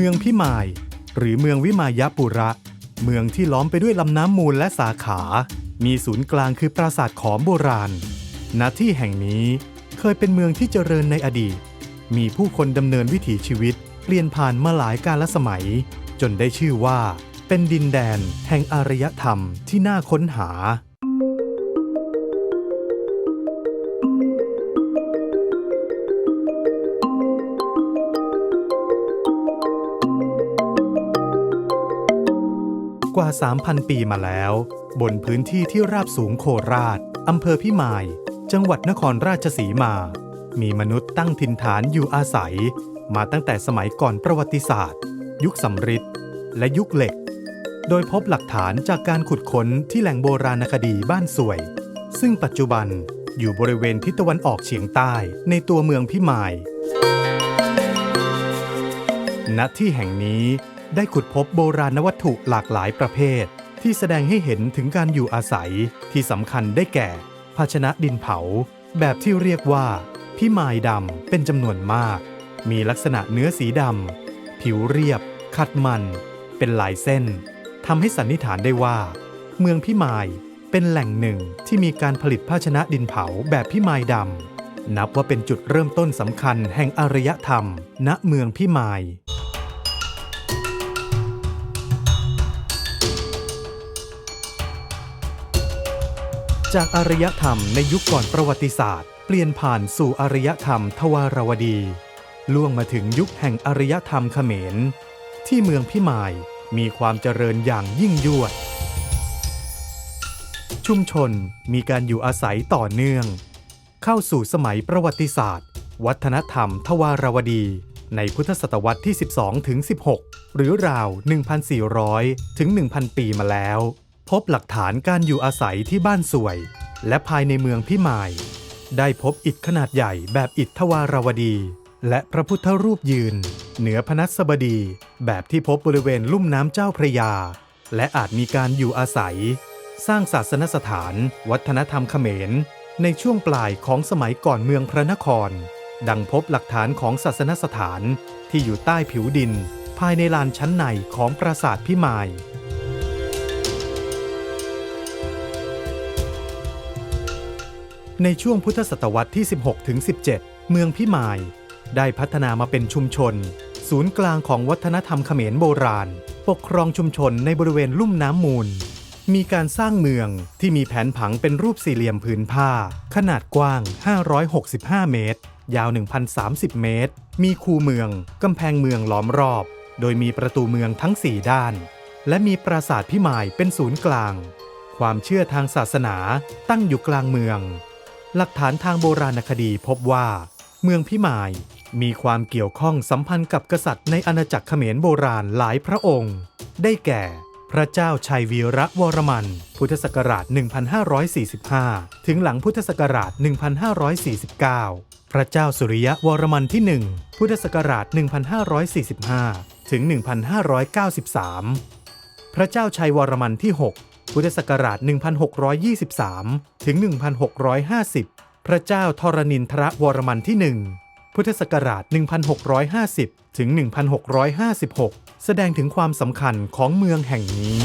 เมืองพิมาย หรือเมืองวิมายปุระ เมืองที่ล้อมไปด้วยลำน้ำมูลและสาขา มีศูนย์กลางคือปราสาทขอมโบราณ ณ ที่แห่งนี้เคยเป็นเมืองที่เจริญในอดีต มีผู้คนดำเนินวิถีชีวิต เปลี่ยนผ่านมาหลายกาลสมัย จนได้ชื่อว่า เป็นดินแดนแห่งอารยธรรมที่น่าค้นหา กว่า 3,000 ปีมาแล้ว บนพื้นที่ที่ราบสูงโคราชอำเภอพิมาย จังหวัดนครราชสีมา มีมนุษย์ตั้งถิ่นฐานอยู่อาศัย มาตั้งแต่สมัยก่อนประวัติศาสตร์ ยุคสำริดและยุคเหล็ก โดยพบหลักฐานจากการขุดค้นที่แหล่งโบราณคดีบ้านสวย ซึ่งปัจจุบันอยู่บริเวณทิศตะวันออกเฉียงใต้ในตัวเมืองพิมายณที่แห่งนี้ ได้ขุดพบโบราณวัตถุหลากหลายประเภท ที่แสดงให้เห็นถึงการอยู่อาศัยที่สำคัญได้แก่ ภาชนะดินเผา แบบที่เรียกว่า พิมายดำเป็นจำนวนมาก มีลักษณะเนื้อสีดำผิวเรียบ ขัดมัน เป็นลายเส้นทำให้สันนิษฐานได้ว่า เมืองพิมายเป็นแหล่งหนึ่งที่มีการผลิตภาชนะดินเผาแบบพิมายดำนับว่าเป็นจุดเริ่มต้นสำคัญแห่งอารยธรรม ณเมืองพิมาย จากอารยธรรมในยุคก่อนประวัติศาสตร์ เปลี่ยนผ่านสู่อารยธรรมทวารวดี ล่วงมาถึงยุคแห่งอารยธรรมเขมร ที่เมืองพิมายมีความเจริญอย่างยิ่งยวด ชุมชนมีการอยู่อาศัยต่อเนื่อง เข้าสู่สมัยประวัติศาสตร์ วัฒนธรรมทวารวดี ในพุทธศตวรรษที่ 12ถึง16 หรือราว 1,400 ถึง 1,000 ปีมาแล้ว พบหลักฐานการอยู่อาศัยที่บ้านสวย และภายในเมืองพิมาย ได้พบอิฐขนาดใหญ่แบบอิฐทวารวดี และพระพุทธรูปยืน เหนือพนัสบดี แบบที่พบบริเวณลุ่มน้ำเจ้าพระยา และอาจมีการอยู่อาศัย สร้างศาสนสถาน วัฒนธรรมเขมร ในช่วงปลายของสมัยก่อนเมืองพระนคร ดังพบหลักฐานของศาสนสถานที่อยู่ใต้ผิวดิน ภายในลานชั้นในของปราสาทพิมาย ในช่วงพุทธศตวรรษที่ 16ถึง17 เมืองพิมาย ได้พัฒนามาเป็นชุมชน ศูนย์กลางของวัฒนธรรมเขมรโบราณ ปกครองชุมชนในบริเวณลุ่มน้ำมูล มีการสร้างเมืองที่มีแผนผังเป็นรูปสี่เหลี่ยมผืนผ้า ขนาดกว้าง 565 เมตร ยาว 1,030 เมตร มีคูเมือง กำแพงเมืองล้อมรอบ โดยมีประตูเมืองทั้ง 4 ด้าน และมีปราสาทพิมายเป็นศูนย์กลาง ความเชื่อทางศาสนาตั้งอยู่กลางเมือง หลักฐานทางโบราณคดีพบว่า เมืองพิมายมีความเกี่ยวข้องสัมพันธ์กับกษัตริย์ในอาณาจักรเขมรโบราณหลายพระองค์ ได้แก่ พระเจ้าชัยวีระวรมัน พุทธศักราช 1545 ถึงหลังพุทธศักราช 1549 พระเจ้าสุริยะวรมันที่ 1 พุทธศักราช 1545 ถึง 1593 พระเจ้าชัยวรมันที่ 6 พุทธศักราช 1623 ถึง 1650 พระเจ้าทรณินทรวรมันที่ 1 พุทธศักราช 1650 ถึง 1656 แสดงถึงความสำคัญของเมืองแห่งนี้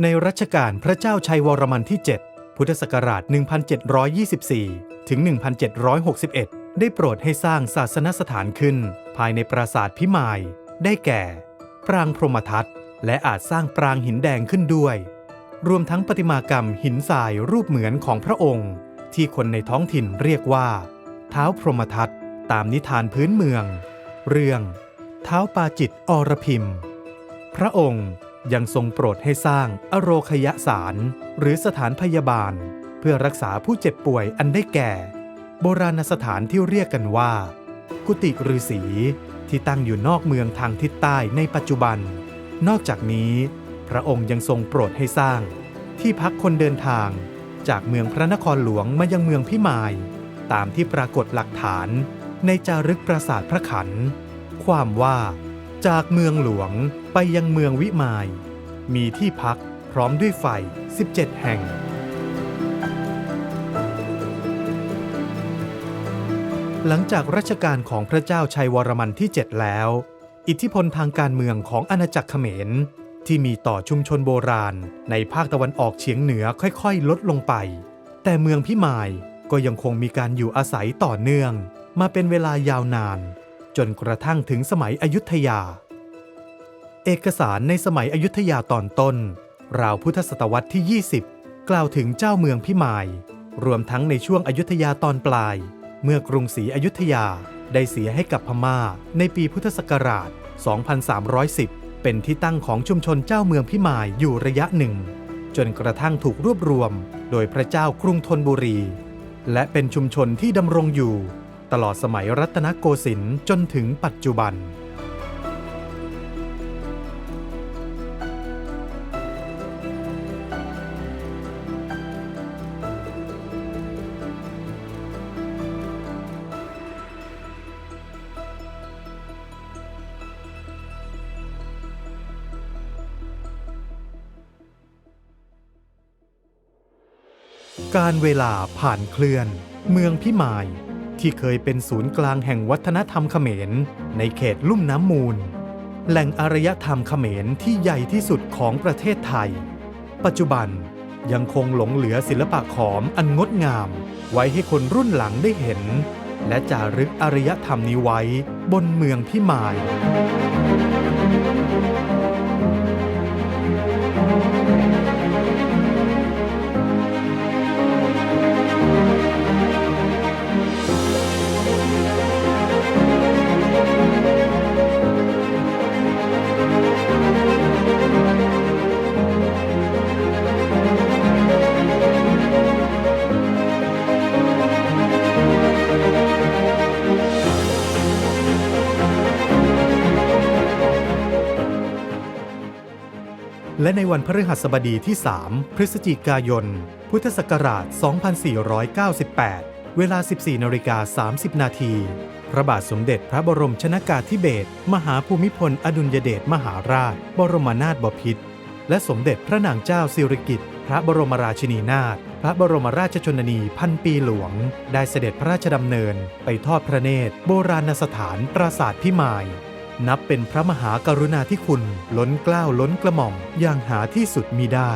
ในรัชกาลพระเจ้าชัยวรมันที่ 7 พุทธศักราช 1724 ถึง 1761 ได้โปรดให้สร้างศาสนสถานขึ้น ภายในปราสาทพิมาย ได้แก่ ปรางพรหมทัตและอาจสร้างปรางหินแดงขึ้นด้วย รวมทั้งประติมากรรมหินทรายรูปเหมือนของพระองค์ ที่คนในท้องถิ่นเรียกว่า เท้าพรหมทัตตามนิทานพื้นเมือง เรื่อง เท้าปาจิตอรพิมพระองค์ ยังทรงโปรดให้สร้างอโรคยสาร หรือสถานพยาบาล เพื่อรักษาผู้เจ็บป่วยอันได้แก่ โบราณสถานที่เรียกกันว่า กุฏิฤาษีที่ตั้งอยู่นอกเมืองทางทิศใต้ในปัจจุบัน นอกจากนี้ พระองค์ยังทรงโปรดให้สร้าง ที่พักคนเดินทาง จากเมืองพระนครหลวงมายังเมืองพิมาย ตามที่ปรากฏหลักฐานในจารึกปราสาทพระขัน ความว่า จากเมืองหลวงไปยังเมืองวิมาย มีที่พักพร้อมด้วยไฟ 17 แห่ง หลังจากรัชกาลของพระเจ้าชัยวรมันที่ 7 แล้ว อิทธิพลทางการเมืองของอาณาจักรเขมร ที่มีต่อชุมชนโบราณ ในภาคตะวันออกเฉียงเหนือค่อยๆ ลดลงไป แต่เมืองพิมายก็ยังคงมีการอยู่อาศัยต่อเนื่อง มาเป็นเวลายาวนาน จนกระทั่งถึงสมัยอยุธยา เอกสารในสมัยอยุธยาตอนต้น ราวพุทธศตวรรษที่ 20 กล่าวถึงเจ้าเมืองพิมาย รวมทั้งในช่วงอยุธยาตอนปลาย เมื่อกรุงศรีอยุธยาได้เสียให้กับพม่าในปีพุทธศักราช 2310 เป็นที่ตั้งของชุมชนเจ้าเมืองพิมายอยู่ระยะหนึ่ง จนกระทั่งถูกรวบรวม โดยพระเจ้ากรุงธนบุรี และเป็นชุมชนที่ดำรงอยู่ ตลอดสมัยรัตนโกสินทร์จนถึงปัจจุบัน การเวลาผ่านเคลื่อน เมืองพิมาย ที่เคยเป็นศูนย์กลางแห่งวัฒนธรรมเขมร ในเขตลุ่มน้ำมูล แหล่งอารยธรรมเขมรที่ใหญ่ที่สุดของประเทศไทย ปัจจุบันยังคงหลงเหลือศิลปะขอมอันงดงาม ไว้ให้คนรุ่นหลังได้เห็น และจารึกอารยธรรมนี้ไว้บนเมืองพิมาย และในวันพฤหัสบดีที่ 3 พฤศจิกายน พุทธศักราช 2498 เวลา 14นาฬิกา30 นาที พระบาทสมเด็จพระบรมชนากาธิเบศรมหาภูมิพล อดุลยเดชมหาราช บรมนาถบพิตรและสมเด็จพระนางเจ้าสิริกิติ์พระบรมราชินีนาถพระบรมราชชนนีพันปีหลวง ได้เสด็จพระราชดำเนิน ไปทอดพระเนตร โบราณสถานปราสาทพิมาย นับเป็นพระมหากรุณาธิคุณล้นเกล้าล้นกระหม่อมอย่างหาที่สุดมิได้